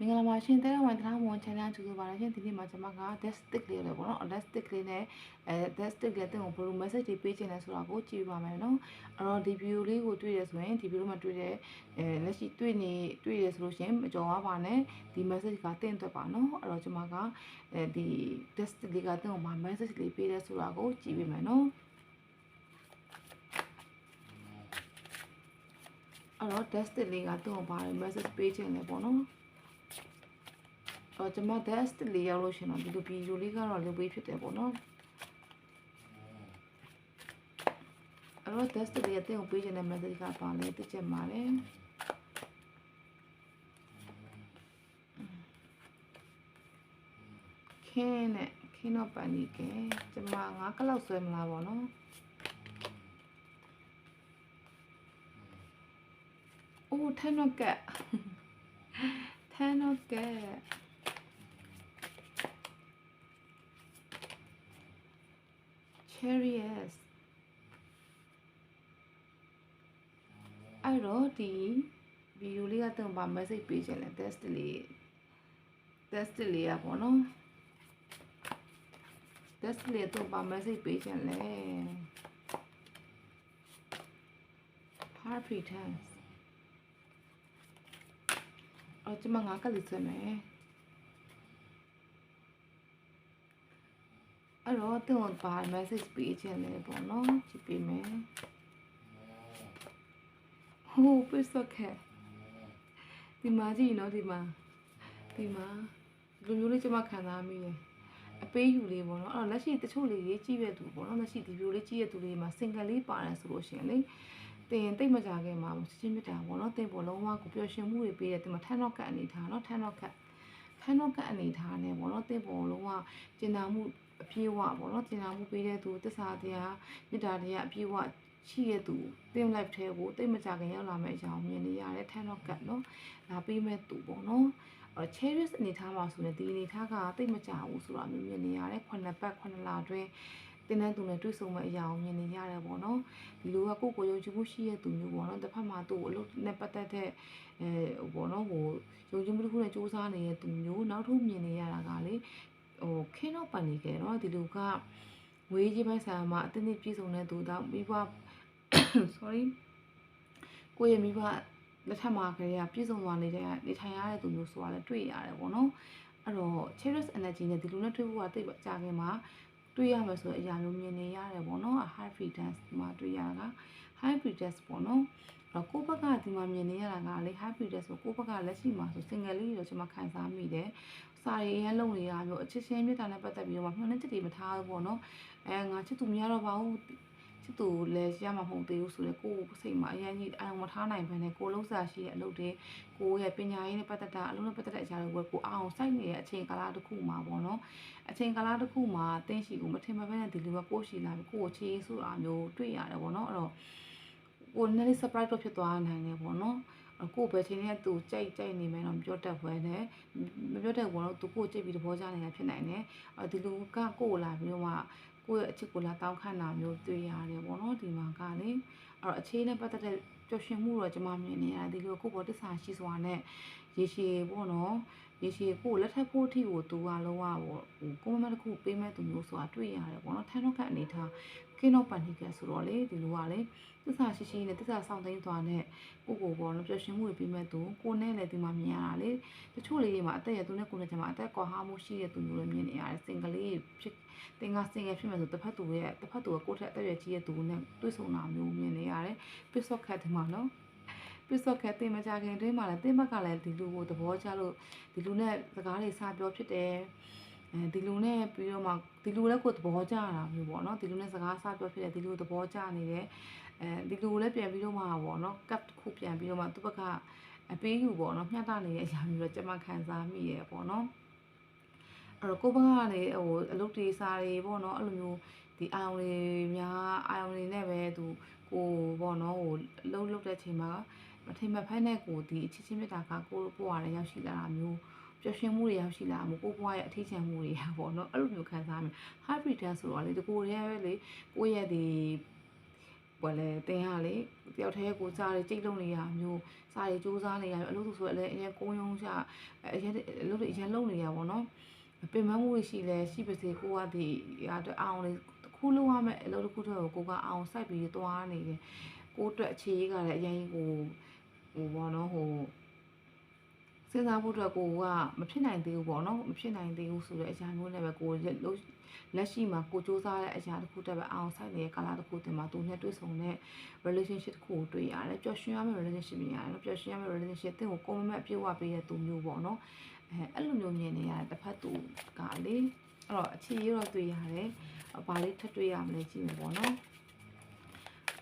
မင်္ဂလာပါရှင်တဲရဝန်တရားမွန် channel ကြိုဆိုပါရရှင်ဒီနေ့မှာကျွန်မက desk stick လေးလေပေါ့နော် desk stick လေးနဲ့အဲ desk stick လေးတင်ကိုဘယ်လို message တွေပေးချင်လဲဆိုတာကိုကြည့်ပါမယ်နော်အဲ့တော့ဒီ video လေးကိုတွေ့ရဆိုရင်ဒီ video မှာတွေ့တဲ့အဲလက်ရှိတွေ့နေတွေ့ရဆိုလို့ရှိရင်မကြော်ပါနဲ့ဒီ message ကတင်သွက်ပါနော်အဲ့တော့ကျွန်မကအဲဒီ desk stick လေးကတင်ကိုမှာ message လေးပေးတယ်ဆိုတာကိုကြည့်ပေးမယ်နော်အဲ့တော့ desk stick လေးကတင်ကိုပါတယ် message ပေးချင်တယ်ပေါ့နော် တော့ကျွန်မ test လေးရောက်လို့ရှင်တော့ဒီလိုဗီဒီယိုလေးကတော့လုပ်ပေးဖြစ်တယ်ပေါ့နော်အဲ့တော့ test လေးအတင်းကိုပေးချင်တဲ့ message ကပါလဲသိချက်ပါလေခင်းနဲ့ခင်းတော့ပန်နေကဲကျွန်မငါးကလောက်ဆွဲမလားပေါ့နော်အိုးထိုင်တော့ကက်ထိုင်တော့ကက် chariots အဲ့တော့ဒီဗီဒီယိုလေးကတော့ဗာ message ပေးချင်တယ် test လေး test လေးอ่ะပေါ့နော် test လေးတော့ဗာ message ပေးချင်လဲ happy tense အော်ကျမငါကလေးဆွဲမယ် အဲ့တော့တင်ဘာ message ပေးချင်လဲပေါ့နော်ကြည့်ပေးမယ်ဟိုးပစ္စခဲဒီမှာကြည့်နော်ဒီမှာဒီမှာလူမျိုးလေးကျမခံစားမိတယ်အပေးယူလေးပေါ့နော်အဲ့တော့လက်ရှိတချို့လေးကြီးကြည့်ရတူပေါ့နော်လက်ရှိဒီဗီဒီယိုလေးကြည့်ရတူလေးမှာ single လေးပါတယ်ဆိုလို့ရှိရင်လေတင်တိတ်မကြခင်မှာချင်းမြတ်တာပေါ့နော်တင်ပေါ်လုံးဝကိုပျော်ရွှင်မှုတွေပေးတယ်တင်မှာထန်းတော့ကတ်အနေထားနော်ထန်းတော့ကတ်ထန်းတော့ကတ်အနေထားနဲ့ပေါ့နော်တင်ပေါ်လုံးဝကျင်နာမှု အပြည့်ဝပေါ့နော်ကျင်နာမှုပေးတဲ့သူတစ္ဆာတရားမေတ္တာတရားအပြည့်ဝရှိရသူတင် live ထဲကိုတိတ်မကြခင်ရောက်လာမယ့်အကြောင်းမြင်နေရတဲ့ထန်းတော့ကတ်နော်လာပေးမဲ့သူပေါ့နော်အဲ cherries အနေထားမှာဆိုရင်ဒီအနေထားကတိတ်မကြဘူးဆိုတာမျိုးမြင်နေရတယ်ခုနှစ်ပတ်ခုနှစ်လအတွင်းတင်းတဲ့သူနဲ့တွေ့ဆုံမဲ့အရာကိုမြင်နေရတယ်ပေါ့နော်ဒီလိုကကိုယ့်ကိုယ်ယုံကြည်မှုရှိတဲ့သူမျိုးပေါ့နော်တစ်ဖက်မှာသူ့ကိုအလုပ်နဲ့ပတ်သက်တဲ့အဲဟိုပေါ့နော်ဟိုယုံကြည်မှုတစ်ခုနဲ့စူးစမ်းနေတဲ့သူမျိုးနောက်ထပ်မြင်နေရတာကလေဟို ခင်းတော့ပန်နေကြတော့ဒီလိုကဝေးကြီးပိုင်းဆိုင်မှာအတင်းတင်းပြည့်စုံတဲ့သူတော့မိဘ sorry ကိုယ့်ရဲ့မိဘလက်ထက်မှာကလေးကပြည့်စုံသွားနေတဲ့နေထိုင်ရတဲ့သူမျိုးဆိုတာလည်းတွေ့ရတယ်ပေါ့နော်အဲ့တော့ Cheris energy နဲ့ဒီလိုနဲ့တွေ့ဖို့ကတိတ်ကြာခင်မှာတွေ့ရမယ်ဆိုတဲ့အရာမျိုးမြင်နေရတယ်ပေါ့နော် high frequency မှာတွေ့ရတာက high frequency ပေါ့နော်အဲ့တော့ကိုယ့်ဘက်ကဒီမှာမြင်နေရတာကလေ high frequency ဆိုကိုယ့်ဘက်ကလက်ရှိမှာဆို single လေးတော့ကျွန်မခံစားမိတယ် စာရီရန်လုံနေတာမျိုးအချစ်ချင်းမြတ်တာနဲ့ပတ်သက်ပြီးတော့မှမျှော်လင့်ချက်တွေမထားဘူးပေါ့နော်အဲငါချစ်သူမရတော့ပါဘူးချစ်သူလည်းရမှာမဟုတ်သေးဘူးဆိုတော့ကိုယ်စိတ်မှာအရင်ကြီးအာရုံမထားနိုင်ဘဲနဲ့ကိုယ်လုံးစားရှိတဲ့အလုပ်တွေကိုရဲ့ပညာရေးနဲ့ပတ်သက်တာအလုံးနဲ့ပတ်သက်တဲ့အရာတွေကိုကိုအောင်စိုက်နေတဲ့အချိန်ကာလတစ်ခုမှာပေါ့နော်အချိန်ကာလတစ်ခုမှာတင်းရှိကိုမထင်မှတ်ဘဲနဲ့ဒီလိုပဲကိုရှိလာပြီးကိုကိုချေးဆိုတာမျိုးတွေ့ရတယ်ပေါ့နော်အဲ့တော့ကိုနည်းနည်း surprise တော့ဖြစ်သွားနိုင်တယ်ပေါ့နော် ကိုပဲချင်းနဲ့သူကြိုက်ကြိုက်နေမယ်တော့ပြောတတ်ပွဲနဲ့မပြောတတ်ဘူးတော့သူကိုကြိတ်ပြီးသဘောကျနေတာဖြစ်နိုင်တယ်အဲဒီလူကကိုလာပြီးတော့မှကိုယ့်ရဲ့အချစ်ကိုလာတောင်းခံတာမျိုးတွေ့ရတယ်ပေါ့နော်ဒီမှာကလေအဲ့တော့အခြေနဲ့ပတ်သက်တဲ့ပျော်ရွှင်မှုတော့ကျွန်မမြင်နေရတယ်ဒီလိုကိုယ့်ဘောတစ္ဆာရှိစွာနဲ့ရေရှည်ပေါ့နော် ရေရှည်ကိုလက်ထပ်ဖို့အထိကိုသူကလုံးဝပေါ့ဟိုကိုမမတစ်ခုပေးမဲ့သူမျိုးဆိုတာတွေ့ရတယ်ပေါ့နော်ထန်းတော့ကအနေထားကင်းတော့ပန်နေကြဆိုတော့လေဒီလိုကလေသစ္စာရှိရှိနဲ့သစ္စာဆောင်သိမ်းသွားတဲ့ကိုကိုပေါ့နော်ပျော်ရွှင်မှုတွေပြီးမဲ့သူကိုနဲ့လည်းဒီမှာမြင်ရတာလေတချို့လေးတွေမှာအသက်ရသူနဲ့ကိုနဲ့ကျမအသက်ကွာဟာမှုရှိတဲ့သူမျိုးလည်းမြင်နေရတယ်စင်ကလေးဖြစ်တင်ကစင်ငယ်ဖြစ်မဲ့ဆိုတစ်ဖက်သူရဲ့တစ်ဖက်သူကကိုယ့်ထက်အသက်ရကြီးတဲ့သူနဲ့တွေ့ဆုံတာမျိုးမြင်နေရတယ်ပစ္စော့ခတ်ဒီမှာနော် ပစ္စော့ခတ်တင်မကြခင်အတွင်းမှာလည်းတင်ဘက်ကလည်းဒီလူကိုသဘောကျလို့ဒီလူနဲ့စကားတွေစပြောဖြစ်တယ်အဲဒီလူနဲ့ပြီးတော့မှဒီလူလည်းကိုသဘောကျတာမျိုးပေါ့နော်ဒီလူနဲ့စကားစပြောဖြစ်တယ်ဒီလူသဘောကျနေတယ်အဲဒီလူလည်းပြန်ပြီးတော့မှပေါ့နော်ကပ်တစ်ခုပြန်ပြီးတော့မှသူ့ဘက်ကအပေးယူပေါ့နော်မျှတနေတဲ့အရာမျိုးတော့ကျွန်မခံစားမိရပေါ့နော်အဲ့တော့ကိုဘက်ကကနေဟိုအလုပ်တွေစားတွေပေါ့နော်အဲ့လိုမျိုးဒီအာရုံတွေများအာရုံတွေနဲ့ပဲသူကိုပေါ့နော်ဟိုလှုပ်လှုပ်တဲ့ချိန်မှာ မထိမဖက်နဲ့ကိုဒီအချစ်ချင်းမြတ်တာကကိုဘွားရရောက်ရှိလာတာမျိုးပျော်ရွှင်မှုတွေရောက်ရှိလာမှုကိုဘွားရဲ့အထီးကျန်မှုတွေရပေါ့နော်အဲ့လိုမျိုးခံစားမိ hybrid dance ဆိုတော့လေဒီကိုရဲပဲလေကိုယ့်ရဲ့ဒီပွဲလဲတင်ရလေတယောက်တည်းကိုစားရကြိတ်လုံးနေရမျိုးစားရစူးစမ်းနေရအလုပ်ဆိုလည်းအရင်ကုန်းယုံချအရင်အလုပ်တွေအရင်လုပ်နေရပါတော့ပင်မမှုရှိလဲရှိပါစေကိုကဒီရတဲ့အောင်လေတစ်ခုလုံးရမယ်အလုပ်တစ်ခုတည်းကိုကိုကအောင်စိုက်ပြီးသွားနေတယ်ကိုအတွက်အခြေရေးကလည်းအရင်ကို ဟိုဘောနော်ဟိုစဉ်းစားဖို့အတွက်ကိုကမဖြစ်နိုင်သေးဘူးပေါ့နော်မဖြစ်နိုင်သေးဘူးဆိုတဲ့အရာမျိုးနဲ့ပဲကိုလို့လက်ရှိမှာကိုစူးစမ်းတဲ့အရာတစ်ခုတည်းပဲအောင်ဆိုင်နေတဲ့ကာလတစ်ခုတည်းမှာသူနဲ့တွေ့ဆုံတဲ့ relationship တစ်ခုကိုတွေ့ရတယ်ပျော်ရွှင်ရမယ့် relationship မြင်ရတယ်ပျော်ရွှင်ရမယ့် relationship တင့်ကို comment အပြည့်ဝပေးတဲ့သူမျိုးပေါ့နော်အဲအဲ့လိုမျိုးမြင်နေရတယ်တစ်ဖက်သူကလေအဲ့တော့အခြေရတော့တွေ့ရတယ်ဘာလေးထပ်တွေ့ရမလဲကြည့်မယ်ပေါ့နော်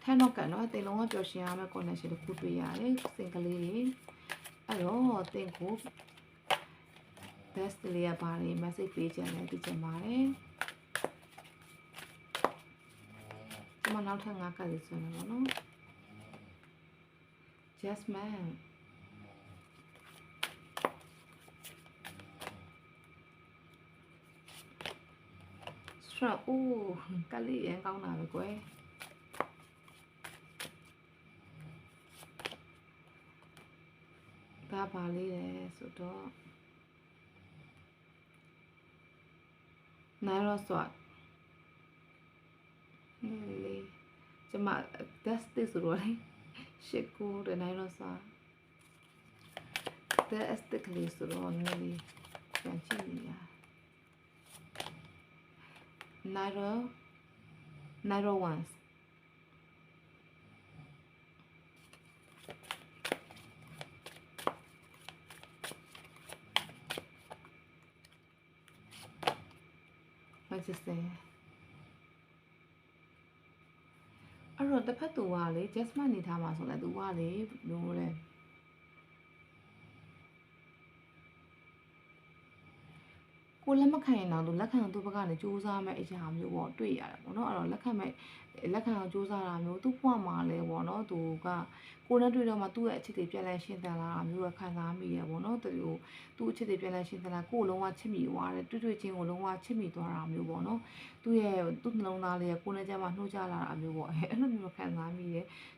ထက်တော့ကန်တော့အတင်လုံးကပျော်ရွှင်ရမယ့် connection တစ်ခုတွေ့ရတယ်စင်ကလေးတွေအဲ့တော့တင်ကို best လေးရပါတယ် message ပေးကြတယ်သိချင်ပါတယ်ဒီမှာနောက်ထပ်ငါးကလေးဆိုနေပါတော့ Jasmine စထရအိုးကလေးရန်ကောင်းတာပဲကွယ် ဒါပါလေးလေဆိုတော့နိုင်ရောဆွတ်လေကျမ that's this ဆိုတော့လေရှစ်ကိုတနိုင်ရောဆွတ် that's the ကလေးဆိုတော့နည်းလေးပြန်ကြည့်နေရ Nairo Nairo ones မချစ်စဲအဲ့တော့တစ်ဖက်သူကလေ Jasmine နေထားမှာဆိုလဲသူကလေဘယ်လိုလဲ ကိုလက်မခံရင်တော့သူလက်ခံသူ့ဘက်ကနေစူးစမ်းမဲ့အရာမျိုးပေါ့တွေ့ရတာပေါ့နော်အဲ့တော့လက်ခံမဲ့လက်ခံအောင်စူးစမ်းတာမျိုးသူ့ဘဝမှာလဲပေါ့နော်သူကကိုနဲ့တွေ့တော့မှသူ့ရဲ့အခြေတွေပြန်လဲရှင်းသလားမျိုးရခံစားမိရပေါ့နော်သူသူ့အခြေတွေပြန်လဲရှင်းသလားကိုလုံးဝချစ်မိသွားတယ်တွေ့တွေ့ချင်းကိုလုံးဝချစ်မိသွားတာမျိုးပေါ့နော်သူ့ရဲ့သူ့နှလုံးသားလေးကိုနဲ့ကြမှာနှိုးကြလာတာမျိုးပေါ့အဲ့လိုမျိုးခံစားမိရ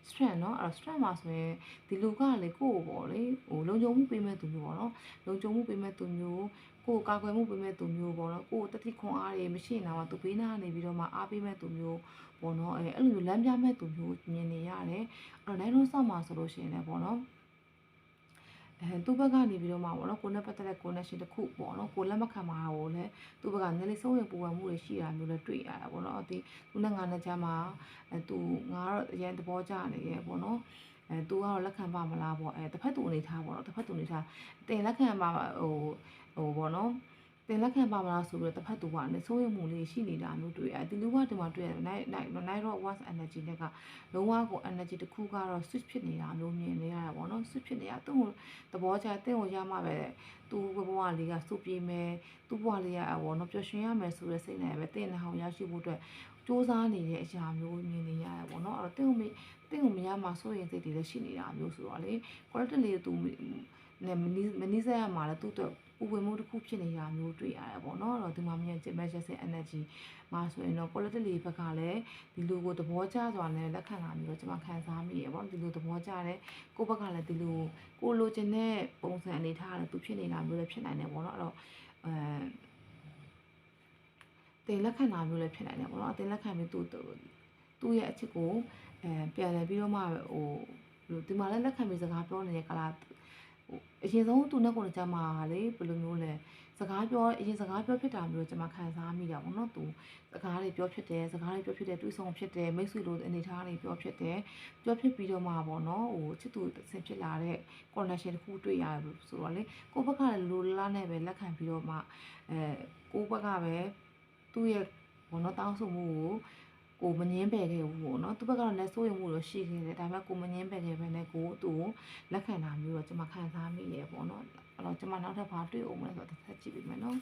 strength နော်အဲ့တော့ strength မှာဆိုရင်ဒီလူကလေကိုကိုပေါ့လေဟိုလုံခြုံမှုပေးမဲ့သူမျိုးပေါ့နော်လုံခြုံမှုပေးမဲ့သူမျိုး ကိုကာကွယ်မှုပေးမဲ့သူမျိုးပေါ့နော်ကိုတတိခွန်အားတွေမရှိနေတာမှာသူဘေးနားနေပြီးတော့မှအားပေးမဲ့သူမျိုးပေါ့နော်အဲအဲ့လိုမျိုးလမ်းပြမဲ့သူမျိုးမြင်နေရတယ်အဲ့တော့နိုင်လုံးဆောက်မှာဆိုလို့ရှိရင်လည်းပေါ့နော်အဲသူ့ဘက်ကနေပြီးတော့မှပေါ့နော်ကိုနဲ့ပတ်သက်တဲ့ connection တစ်ခုပေါ့နော်ကိုလက်မခံပါဘူးလေသူ့ဘက်ကနည်းလေးစိုးရင်ပူပန်မှုတွေရှိတာမျိုးလည်းတွေ့ရတာပေါ့နော်အဒီသူနဲ့ငါနဲ့ကြားမှာအဲသူငါတော့အရင်သဘောကျနေရဲ့ပေါ့နော်အဲသူကတော့လက်ခံပါမလားပေါ့အဲတစ်ဖက်သူအနေထားပေါ့နော်တစ်ဖက်သူအနေထားတင်လက်ခံပါဟို ဟိုပေါ့နော်တင်လက်ခံပါမလားဆိုပြီးတော့တစ်ဖက်သူကလည်းစိုးရိမ်မှုလေးရှိနေတာမျိုးတွေ့ရတယ်ဒီလူကဒီမှာတွေ့ရတယ် night night night rock was energy နဲ့ကလုံးဝကို energy တစ်ခုကတော့ switch ဖြစ်နေတာမျိုးမြင်နေရတာပေါ့နော် switch ဖြစ်နေတာသူ့ကိုသဘောကျတဲ့ကိုရမှပဲသူ့ဘဝလေးကစုပြေးမယ်သူ့ဘဝလေးကပေါ့နော်ပျော်ရွှင်ရမယ်ဆိုတဲ့စိတ်နဲ့ပဲတင်တဲ့ဟောင်ရရှိဖို့အတွက်စူးစမ်းနေတဲ့အရာမျိုးမြင်နေရတယ်ပေါ့နော်အဲ့တော့တင့်ကိုမတင့်ကိုမရမှာစိုးရင်စိတ်တွေလည်းရှိနေတာမျိုးဆိုတော့လေ quality လေးသူနဲ့မနီးမနီးစက်ရမှာလည်းသူ့အတွက် ဥပဝင်မှုတစ်ခုဖြစ်နေတာမျိုးတွေ့ရတယ်ပေါ့နော်အဲ့တော့ဒီမှာမြင်ချင် magic energy မှာဆိုရင်တော့ quality လေးဘက်ကလည်းဒီလူကိုသဘောကျစွာနဲ့လက်ခံလာမျိုးကျွန်မခံစားမိရပေါ့ဒီလူသဘောကျတယ်ကိုယ့်ဘက်ကလည်းဒီလူကိုလိုချင်တဲ့ပုံစံအနေထားလည်းသူဖြစ်နေတာမျိုးလည်းဖြစ်နိုင်တယ်ပေါ့နော်အဲ့တော့အဲတင်လက်ခံတာမျိုးလည်းဖြစ်နိုင်တယ်ပေါ့နော်အတင်လက်ခံပြီးသူ့သူ့ရဲ့အချစ်ကိုအဲပြန်လဲပြီးတော့မှဟိုဒီမှာလည်းလက်ခံပြီးစကားပြောနေတဲ့ကလာ ဟိုအရင်ဆုံးသူနဲ့ကိုယ်နဲ့ကြမှာလေဘယ်လိုမျိုးလဲစကားပြောအရင်စကားပြောဖြစ်တာမျိုးကျွန်မခံစားမိတာပေါ့နော်သူစကားတွေပြောဖြစ်တယ်စကားတွေပြောဖြစ်တယ်တွေးဆောင်ဖြစ်တယ်မိတ်ဆွေလိုအနေထားတွေပြောဖြစ်တယ်ပြောဖြစ်ပြီးတော့မှပေါ့နော်ဟိုချစ်သူဆင်ဖြစ်လာတဲ့ connection တစ်ခုတွေ့ရတယ်ဆိုတော့လေကိုယ့်ဘက်ကလည်းလိုလားနဲ့ပဲလက်ခံပြီးတော့မှအဲကိုယ့်ဘက်ကပဲသူ့ရဲ့ဘောနော်တောင်းဆိုမှုကို ကိုမငင်းပယ်ခဲ့ဘူးပေါ့နော်သူဘက်ကတော့လည်းစိုးရိမ်မှုတော့ရှိခဲ့တယ်ဒါပေမဲ့ကိုမငင်းပယ်ခဲ့ပဲနဲ့ကိုသူ့ကိုလက်ခံတာမျိုးတော့ကျွန်မခံစားမိရပေါ့နော်အဲ့တော့ကျွန်မနောက်ထပ်ဘာတွေ့အောင်မလဲဆိုတော့တစ်ဆက်ကြည့်ပေးမယ်နော်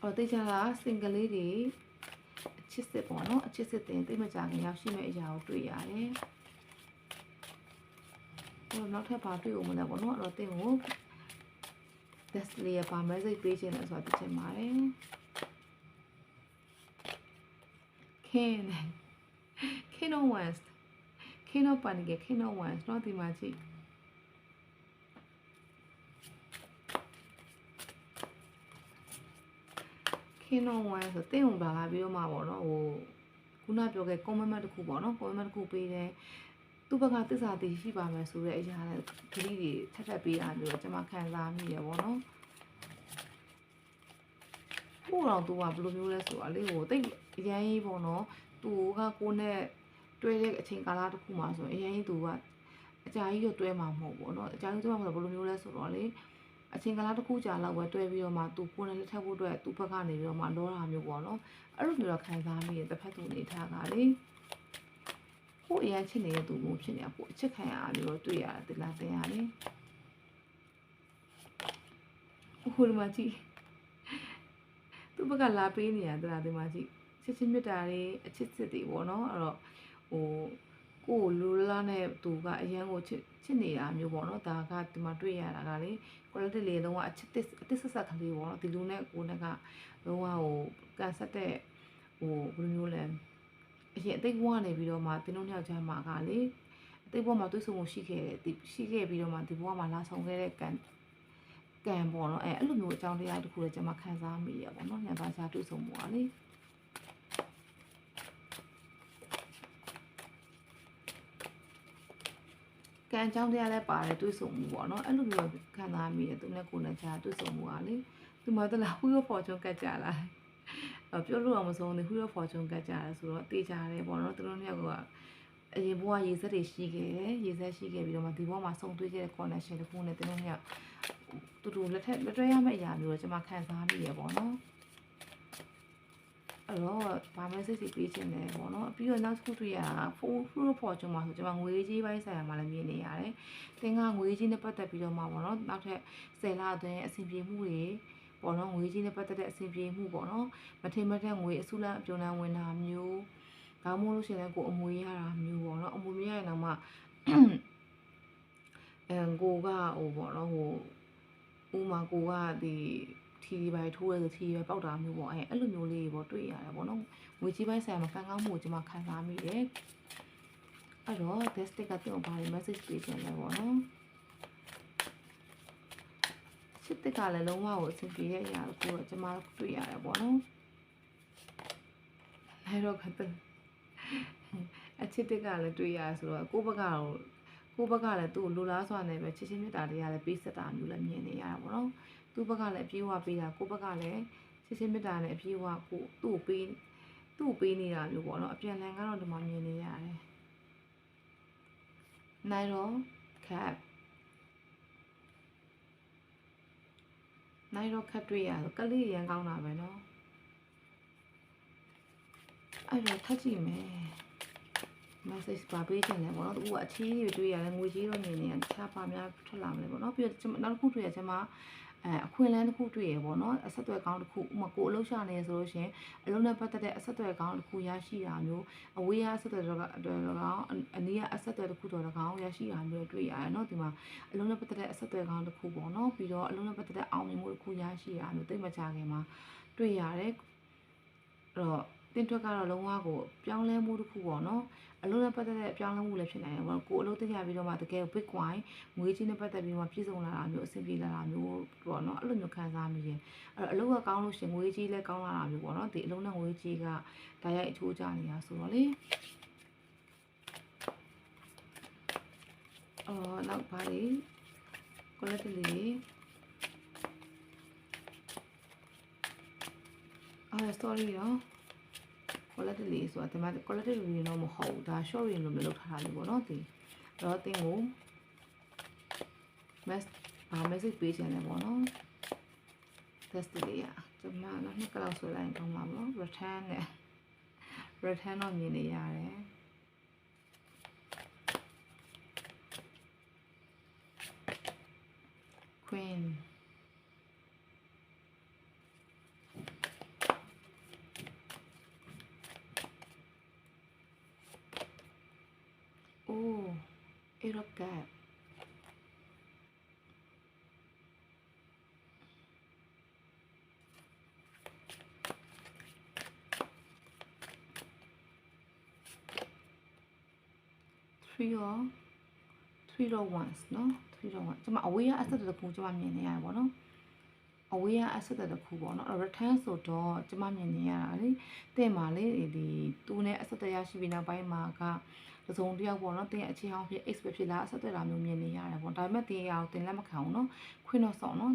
အော်တေချာကစင်ကလေးတွေအချစ်စစ်ပေါ့နော်အချစ်စစ်တင်တိတ်မကြခင်ရောက်ရှိမဲ့အရာကိုတွေ့ရတယ်ဟိုနောက်ထပ်ဘာတွေ့အောင်မလဲပေါ့နော်အဲ့တော့တင်ကို Destiny ရပါ message ပေးခြင်းလဲဆိုတာသိချင်ပါတယ် ခင်းတယ်ခင်းတော့ once ခင်းတော့ပန်နေခင်းတော့ once တော့ဒီမှာကြည့်ခင်းတော့ once ဆိုတင်းုံပါလာပြီးတော့မှာပေါ့နော်ဟိုခုနပြောခဲ့ comment တစ်ခုပေါ့နော် comment တစ်ခုပေးတယ်သူ့ဘက်ကသစ္စာတည်ရှိပါမယ်ဆိုတဲ့အရာနဲ့ခရီးတွေထပ်ထပ်ပေးတာမျိုးတော့ကျွန်မခံစားမိရပေါ့နော် ဟိုတော့သူကဘယ်လိုမျိုးလဲဆိုတာလေဟိုတိတ်အရန်ကြီးပေါ့နော်သူကကိုနဲ့တွဲတဲ့အချိန်ကာလတစ်ခုမှဆိုရင်အရင်သူကအကြာကြီးတော့တွဲမှာမဟုတ်ဘူးเนาะအကြာကြီးတွဲမှာဆိုဘယ်လိုမျိုးလဲဆိုတော့လေအချိန်ကာလတစ်ခုကြာလောက်ပဲတွဲပြီးတော့မှသူကိုယ်နဲ့လက်ထပ်ဖို့အတွက်သူဘက်ကနေပြီးတော့မှလောတာမျိုးပေါ့เนาะအဲ့လိုမျိုးတော့ခံစားမိရတဲ့ဖက်သူနေထားတာလေကိုယ်အရင်ချစ်နေတဲ့သူမျိုးဖြစ်နေတာကိုအချစ်ခံရတာမျိုးတော့တွေ့ရတယ်ဒီလားတင်ရတယ်ဟိုမှာကြည့် သူ့ဘက်ကလာပေးနေရတလားဒီမှာကြည့်ချစ်ချင်းမြတ်တာတွေအချစ်စစ်တွေပေါ့နော်အဲ့တော့ဟိုကိုယ်လူလာနဲ့သူကအရန်ကိုချစ်ချစ်နေတာမျိုးပေါ့နော်ဒါကဒီမှာတွေ့ရတာကလေ quality လေးလုံးဝအချစ်တစ်အတစ်ဆက်ဆက်ကလေးပေါ့နော်ဒီလူနဲ့ကိုယ်နဲ့ကလုံးဝဟိုကန်ဆက်တဲ့ဟိုဘယ်လိုမျိုးလဲအရင်အသိဘဝနေပြီးတော့မှတင်းတို့နှစ်ယောက်ကြားမှာကလေအသိဘဝမှာတွေ့ဆုံမှုရှိခဲ့တယ်ရှိခဲ့ပြီးတော့မှဒီဘဝမှာလာဆောင်ခဲ့တဲ့ကံ ကံပေါ့နော်အဲအဲ့လိုမျိုးအကြောင်းတရားတစ်ခုလည်းကျွန်မခံစားမိရပေါ့နော်ညသားချာတွေ့ဆုံမှုပါလေကံအကြောင်းတရားလည်းပါတယ်တွေ့ဆုံမှုပေါ့နော်အဲ့လိုမျိုးခံစားမိတယ်သူနဲ့ကိုယ်နဲ့ချာတွေ့ဆုံမှုပါလေဒီမှာတလား wheel of fortune ကတ်ကြလာတယ်ပြောလို့အောင်မဆုံးဘူး wheel of fortune ကတ်ကြတယ်ဆိုတော့တေးကြတယ်ပေါ့နော်သူတို့နှစ်ယောက်က အရင်ဘဝရေစက်တွေရှိခဲ့တယ်ရေစက်ရှိခဲ့ပြီးတော့မှဒီဘဝမှာဆုံတွေ့ခဲ့တဲ့ connection တစ်ခုနဲ့သူတို့နှစ်ယောက်တူတူလက်ထက်လက်တွဲရမယ့်အရာမျိုးတော့ကျွန်မခံစားမိရပေါ့နော်အဲ့တော့ဗာ message တွေပေးချင်တယ်ပေါ့နော်ပြီးတော့နောက်တစ်ခုတွေ့ရတာ full full fortune မှာဆိုကျွန်မငွေကြီးပိုင်းဆိုင်ရာမှာလည်းမြင်နေရတယ်သင်ကငွေကြီးနဲ့ပတ်သက်ပြီးတော့မှပေါ့နော်နောက်ထပ်10လအတွင်းအဆင်ပြေမှုတွေပေါ့နော်ငွေကြီးနဲ့ပတ်သက်တဲ့အဆင်ပြေမှုပေါ့နော်မထင်မှတ်တဲ့ငွေအစုလံအပြုံလံဝင်တာမျိုး ဒါမှမဟုတ်လို့ရှိရင်ကိုအမွေရတာမျိုးပေါ့နော်အမွေမရရင်တော့မှအဲကိုကဟိုပေါ့နော်ဟိုဥမာကိုကဒီထီဒီပိုင်းထိုးရဆိုထီဒီပိုင်းပေါက်တာမျိုးပေါ့အဲအဲ့လိုမျိုးလေးပေါ့တွေ့ရတယ်ပေါ့နော်ငွေကြီးပိုင်းဆိုင်မှာကံကောင်းမှုကျွန်မခံစားမိတယ်အဲ့တော့ destic ကတင်ပါလိ message ပေးချင်တယ်ပေါ့နော်စစ်တက်ကလည်းလုံးဝကိုအဆင်ပြေရဲ့အရာကိုတော့ကျွန်မတွေ့ရတယ်ပေါ့နော်အဲ့တော့ခတ် အချစ်တစ်ကလည်းတွေ့ရဆိုတော့ကိုဘကကိုကိုဘကလည်းသူ့ကိုလိုလားစွာနဲ့ပဲချစ်ချင်းမြတ်တာတွေကလည်းပေးဆက်တာမျိုးလည်းမြင်နေရတာပေါ့နော်သူ့ဘကလည်းအပြေးဝပေးတာကိုဘကလည်းချစ်ချင်းမြတ်တာနဲ့အပြေးဝကိုသူ့ကိုပေးသူ့ကိုပေးနေတာမျိုးပေါ့နော်အပြန်လန်ကတော့ဒီမှာမြင်နေရတယ်နိုင်တော့ခပ်နိုင်တော့ခပ်တွေ့ရတော့ကလေးရန်ကောင်းတာပဲနော် အဲ့တော့ထပ်ကြည့်မယ် message ပါပေးချင်တယ်ပေါ့နော်သူကအချီးတွေတွေ့ရတယ်ငွေကြီးတော့နေနေတခြားပါများထွက်လာမလဲပေါ့နော်ပြီးတော့နောက်တစ်ခုတွေ့ရကျွန်မအဲအခွင့်အလမ်းတစ်ခုတွေ့ရပေါ့နော်အဆက်အသွယ်ကောင်းတစ်ခုဥမာကိုအလုပ်ရှာနေဆိုလို့ရှင်အလုံးနဲ့ပတ်သက်တဲ့အဆက်အသွယ်ကောင်းတစ်ခုရရှိတာမျိုးအဝေးကအဆက်အသွယ်တော့တော့ကောင်းအနည်းကအဆက်အသွယ်တစ်ခုတော့ကောင်းရရှိတာမျိုးတွေ့ရတယ်နော်ဒီမှာအလုံးနဲ့ပတ်သက်တဲ့အဆက်အသွယ်ကောင်းတစ်ခုပေါ့နော်ပြီးတော့အလုံးနဲ့ပတ်သက်တဲ့အောင်မြင်မှုတစ်ခုရရှိတာမျိုးသိမကြခင်မှာတွေ့ရတယ်အဲ့တော့ တင်ထွက်ကတော့လုံးဝကိုပြောင်းလဲမှုတစ်ခုပေါ့နော်အလုံးနဲ့ပတ်သက်တဲ့အပြောင်းလဲမှုလည်းဖြစ်နိုင်တယ်ပေါ့ကိုအလုံးတက်ရပြီးတော့မှတကယ် bitcoin ငွေကြီးနဲ့ပတ်သက်ပြီးမှပြည့်စုံလာတာမျိုးအဆင်ပြေလာတာမျိုးပေါ့နော်အဲ့လိုမျိုးခံစားမိရင်အဲ့တော့အလုံးကကောင်းလို့ရှင်ငွေကြီးလည်းကောင်းလာတာမျိုးပေါ့နော်ဒီအလုံးနဲ့ငွေကြီးကဓာတ်ရိုက်အချိုးကျနေတာဆိုတော့လေအော်နောက်ပါလေ quality လေးအော် sorry နော် quality လေးဆိုတာဒီမှာ quality review တော့မဟုတ်ဘူးဒါ short review လို့မျိုးလုပ်ထားတာလေပေါ့နော်ဒီအဲ့တော့တင်ကို mess ဘာ message ပေးချင်လဲပေါ့နော် test လေးอ่ะကျွန်မနောက်နှစ်ကလောက်ဆိုလိုက်ကောင်းပါပေါ့ return နဲ့ return တော့မြင်နေရတယ် queen 이렇게 트리어 트리러 원스 너 트리러 원 정말 어이야 아싸도 공주만 미네 알고는 တယ်ပေါ့နော်အဝေးရ asset တစ်ခုပေါ့နော်အဲ့ return ဆိုတော့ကျွန်မမြင်နေရတာလေတဲ့မှာလေဒီသူနဲ့ asset ရရှိပြီးနောက်ပိုင်းမှာကတစုံတစ်ယောက်ပေါ့နော်တင်အခြေအောင်ဖြစ် expert ဖြစ်လာ asset တာမျိုးမြင်နေရတယ်ပေါ့ဒါပေမဲ့တင်ရအောင်တင်လက်မခံဘူးနော်ခွင့်တော့ဆောင်နော်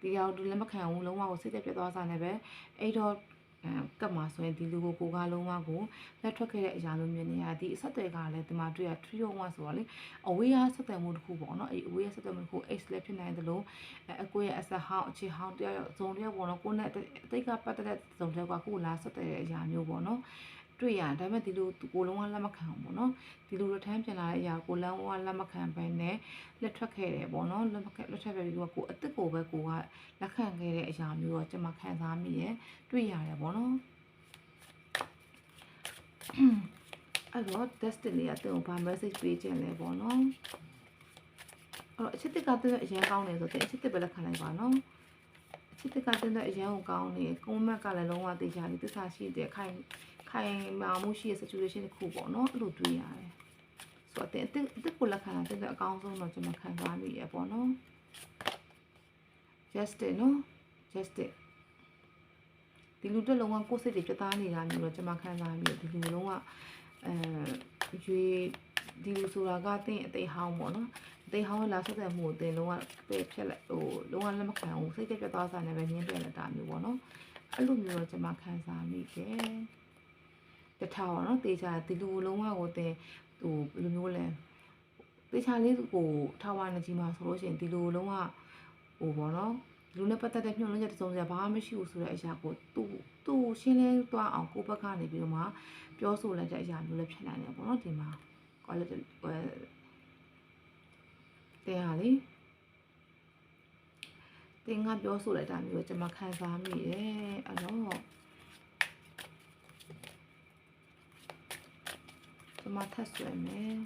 ဒီရောက်ဒီလက်မခံဘူးလုံးဝကိုစိတ်သက်ပြတ်သွားစားနေပဲအဲ့တော့အဲ ကတ်မှာဆိုရင်ဒီလူကိုကိုကလုံးဝကိုလက်ထွက်ခဲ့တဲ့အရာမျိုးမြင်နေရဒီအဆက်တွေကလည်းဒီမှာတွေ့ရ301ဆိုတော့လေအဝေးရဆက်တယ်မှုတစ်ခုပေါ့နော်အဲ့အဝေးရဆက်တယ်မှုတစ်ခု H လည်းဖြစ်နိုင်တယ်လို့အဲအကွေးရဲ့အဆက်ဟောင်းအခြေဟောင်းတရားဇုံတရားပေါ့နော်ကိုနဲ့အတိတ်ကပတ်သက်တဲ့ဇုံတရားကကိုလာဆက်တဲ့အရာမျိုးပေါ့နော် တွေ့ရဒါပေမဲ့ဒီလိုကိုလုံးဝလက်မခံဘူးပေါ့နော်ဒီလိုရထမ်းပြန်လာတဲ့အရာကိုလုံးဝလက်မခံပဲနဲ့လက်ထွက်ခဲ့တယ်ပေါ့နော်လက်မခံလက်ထွက်ပဲပြီးတော့ကိုအစ်စ်ကိုပဲကိုကလက်ခံခဲ့တဲ့အရာမျိုးတော့ကျွန်မခံစားမိရတွေ့ရတယ်ပေါ့နော်အဲ့တော့ destiny ကတင်ဘာ message ပေးခြင်းလဲပေါ့နော်အဲ့တော့အချစ်တစ်ကတင်အရင်ကောင်းတယ်ဆိုတော့အချစ်တစ်ပဲလက်ခံလိုက်ပါနော်အချစ်တစ်ကတင်တဲ့အရင်ကိုကောင်းနေကွန်မန့်ကလည်းလုံးဝသိချာတယ်သစ္စာရှိတယ်ခိုင် ခိုင်မာမှုရှိတဲ့ situation တစ်ခုပေါ့နော်အဲ့လိုတွေ့ရတယ်ဆိုတော့တင်အစ်အစ်ကိုလက်ခံတာတင်တဲ့အကောင်းဆုံးတော့ကျွန်တော်ခံစားမိရပေါ့နော် just it နော် just it ဒီလူတက်လုံးဝကိုယ်စိတ်တွေပြတ်သားနေတာမျိုးတော့ကျွန်မခံစားမိတယ်ဒီလူလုံးဝအဲရွေဒီလူဆိုတာကတင်းအသေးဟောင်းပေါ့နော်အသေးဟောင်းလာဆက်ဆက်မှုအတင်းလုံးဝပဲဖြက်လိုက်ဟိုလုံးဝလက်မခံဘူးစိတ်ကြပြတ်သွားစားနေပဲညင်းပြလက်တာမျိုးပေါ့နော်အဲ့လိုမျိုးတော့ကျွန်မခံစားမိတယ် တထားပါတော့တေချာဒီလူလုံးဝကိုတင်ဟိုဘယ်လိုမျိုးလဲတေချာလေးကိုထားဝါနေကြီးမှာဆိုလို့ရှိရင်ဒီလူလုံးဝဟိုပေါ့နော်လူနဲ့ပတ်သက်တဲ့ညှို့နှွှဲချက်တစ်စုံတည်းဘာမှမရှိဘူးဆိုတဲ့အရာကိုသူ့သူ့ရှင်းလင်းသွားအောင်ကိုယ့်ဘက်ကနေပြီးတော့မှပြောဆိုလိုက်တဲ့အရာမျိုးလည်းဖြစ်နိုင်တယ်ပေါ့နော်ဒီမှာ quality ဟိုတင်ဟာလေတင်ကပြောဆိုလိုက်တာမျိုးကျွန်မခံစားမိတယ်အဲ့တော့ ကျွန်မထပ်ဆွဲမယ်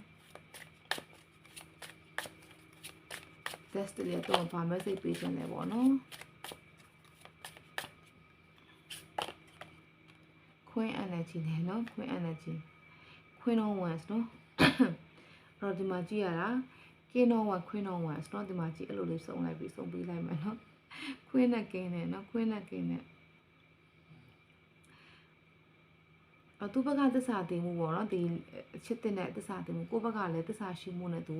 destiny တော့ဗာ message ပေးခြင်းလဲပေါ့နော် queen energy နဲ့နော် queen energy queen on ones နော်အဲ့တော့ဒီမှာကြည့်ရတာ king on one queen on ones နော်ဒီမှာကြည့်အဲ့လိုလေးစုံလိုက်ပြီးစုံပြီးလိုက်မယ်နော် queen နဲ့ king နဲ့နော် queen နဲ့ king နဲ့ အတူဘက်ကသစ္စာတင်မှုပေါ့နော်ဒီအချစ်တဲ့နဲ့သစ္စာတင်မှုကိုယ့်ဘက်ကလည်းသစ္စာရှိမှုနဲ့သူ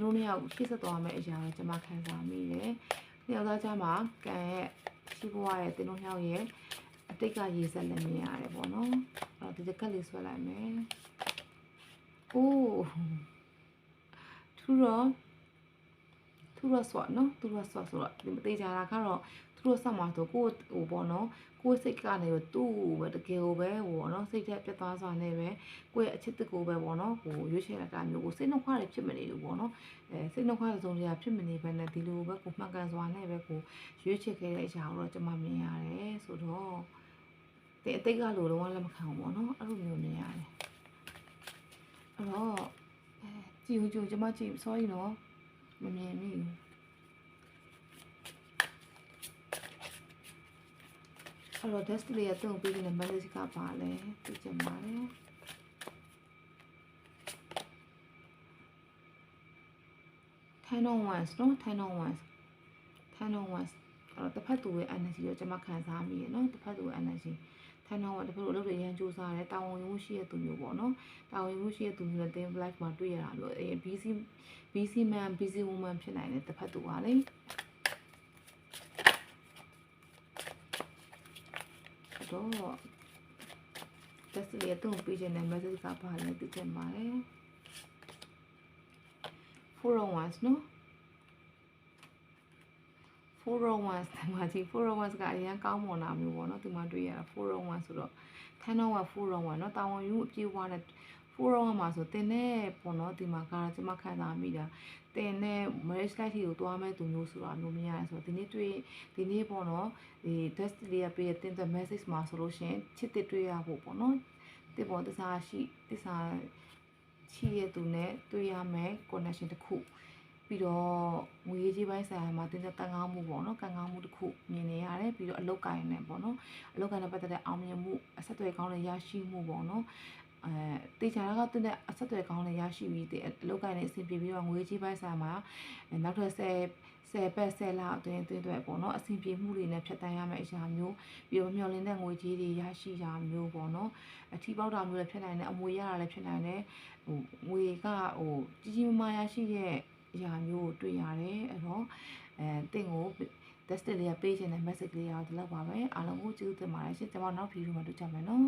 တို့နှစ်ယောက်ရှေ့ဆက်သွားမယ့်အရာတော့ကျွန်မခံစားမိတယ်။နှစ်ယောက်သားကြားမှာကံရဲ့ရှိဘဝရဲ့တင်းတို့နှစ်ယောက်ရဲ့အတိတ်ကရေးဆက်လည်းမြင်ရတယ်ပေါ့နော်။အဲ့တော့ဒီတက်ကက်လေးဆွဲလိုက်မယ်။အိုးထူတော့ထူတော့ဆွတ်နော်ထူတော့ဆွတ်ဆိုတော့ဒီမသေးကြတာကတော့ ထူတော့ဆက်မှာဆိုကိုဟိုပေါ့နော်ကိုယ်စိတ်ကနေတော့သူ့ပဲတကယ်ကိုပဲဟိုနော်စိတ်သက်ပြတ်သွားစွာနဲ့ပဲကိုယ့်ရဲ့အချစ်တကူပဲပေါ့နော်ဟိုရွေးချယ်လိုက်တာမျိုးကိုစိတ်နှောက်ခွားတွေဖြစ်မနေဘူးပေါ့နော်အဲစိတ်နှောက်ခွားစုံတွေကဖြစ်မနေဘဲနဲ့ဒီလိုပဲကိုမှန်ကန်စွာနဲ့ပဲကိုရွေးချယ်ခဲ့တဲ့အရာကိုတော့ကျွန်မမြင်ရတယ်ဆိုတော့တဲ့အတိတ်ကလိုတော့လက်မခံဘူးပေါ့နော်အဲ့လိုမျိုးမြင်ရတယ်အဲ့တော့အဲကြည့်ဦးကြည့်ကျွန်မကြည့် sorry နော်မမြင်မိဘူး အဲ့တော့ destiny ရဲ့တုံ့ပေးတဲ့ message ကပါလဲသိချင်ပါတယ် 10 on ones เนาะ10 on ones 10 on ones အဲ့တော့တစ်ဖက်သူရဲ့ energy ကိုကျွန်မခံစားမိရเนาะတစ်ဖက်သူရဲ့ energy 10 on ones တစ်ဖက်သူအလုပ်တွေရန်ကြိုးစားတယ်တာဝန်ယူမှုရှိတဲ့သူမျိုးပေါ့เนาะတာဝန်ယူမှုရှိတဲ့သူမျိုးနဲ့ team life မှာတွေ့ရတာလို့အဲ busy busy man busy woman ဖြစ်နိုင်တယ်တစ်ဖက်သူကလေ အဲ့တော့ destiny ရဲ့တုံ့ပေးခြင်းနဲ့ message ကပါလဲသိချင်ပါတယ် 401s နော် 401s ဒီမှာကြည့် 401s ကအရင်ကောင်းမွန်တာမျိုးပေါ့နော်ဒီမှာတွေ့ရတာ401ဆိုတော့1001 401နော်တာဝန်ယူအပြည့်အဝနဲ့ 401မှာဆိုတင်တဲ့ပေါ့နော်ဒီမှာကတော့ကျွန်မခံစားမိတာတင်တဲ့ marriage life ကိုတွားမဲ့သူမျိုးဆိုတာမျိုးမရဆိုတော့ဒီနေ့တွေ့ဒီနေ့ပေါ့နော်ဒီ destiny ကပေးတဲ့တင်တဲ့ message မှာဆိုလို့ရှိရင်ချစ်တဲ့တွေ့ရဖို့ပေါ့နော်ဒီပေါ်တစားရှိတစားရှိရသူနဲ့တွေ့ရမယ် connection တစ်ခုပြီးတော့ငွေကြီးပိုင်းဆိုင်ရာမှာတင်တဲ့ကံကောင်းမှုပေါ့နော်ကံကောင်းမှုတစ်ခုမြင်နေရတယ်ပြီးတော့အလုတ်ကိုင်းနဲ့ပေါ့နော်အလုတ်ကိုင်းနဲ့ပတ်သက်တဲ့အောင်မြင်မှုအဆက်အသွယ်ကောင်းတဲ့ရရှိမှုပေါ့နော် အဲတေချာကတတဲ့အဆက်တွေကောင်းနေရရှိပြီးတဲ့အလောက်ကိုင်းနေအဆင်ပြေပြီးတော့ငွေကြီးပိုင်းဆိုင်မှာအဲနောက်ထပ်10 10ပတ်10လအတွင်းအတွင်းတွေပေါ့နော်အဆင်ပြေမှုတွေနဲ့ဖြတ်တန်းရမယ့်အရာမျိုးပြီးတော့မျောလင်းတဲ့ငွေကြီးတွေရရှိတာမျိုးပေါ့နော်အထီးပေါက်တာမျိုးလည်းဖြစ်နိုင်တယ်အမွေရတာလည်းဖြစ်နိုင်တယ်ဟိုငွေကဟိုကြီးကြီးမားမားရရှိတဲ့အရာမျိုးကိုတွေ့ရတယ်အဲ့တော့အဲတင့်ကို test လေးကပေးခြင်းတဲ့ message လေးရောဒီလောက်ပါပဲအားလုံးကိုကျေးဇူးတင်ပါတယ်ရှင်ကျွန်မနောက်ဗီဒီယိုမှာတွေ့ကြမယ်နော်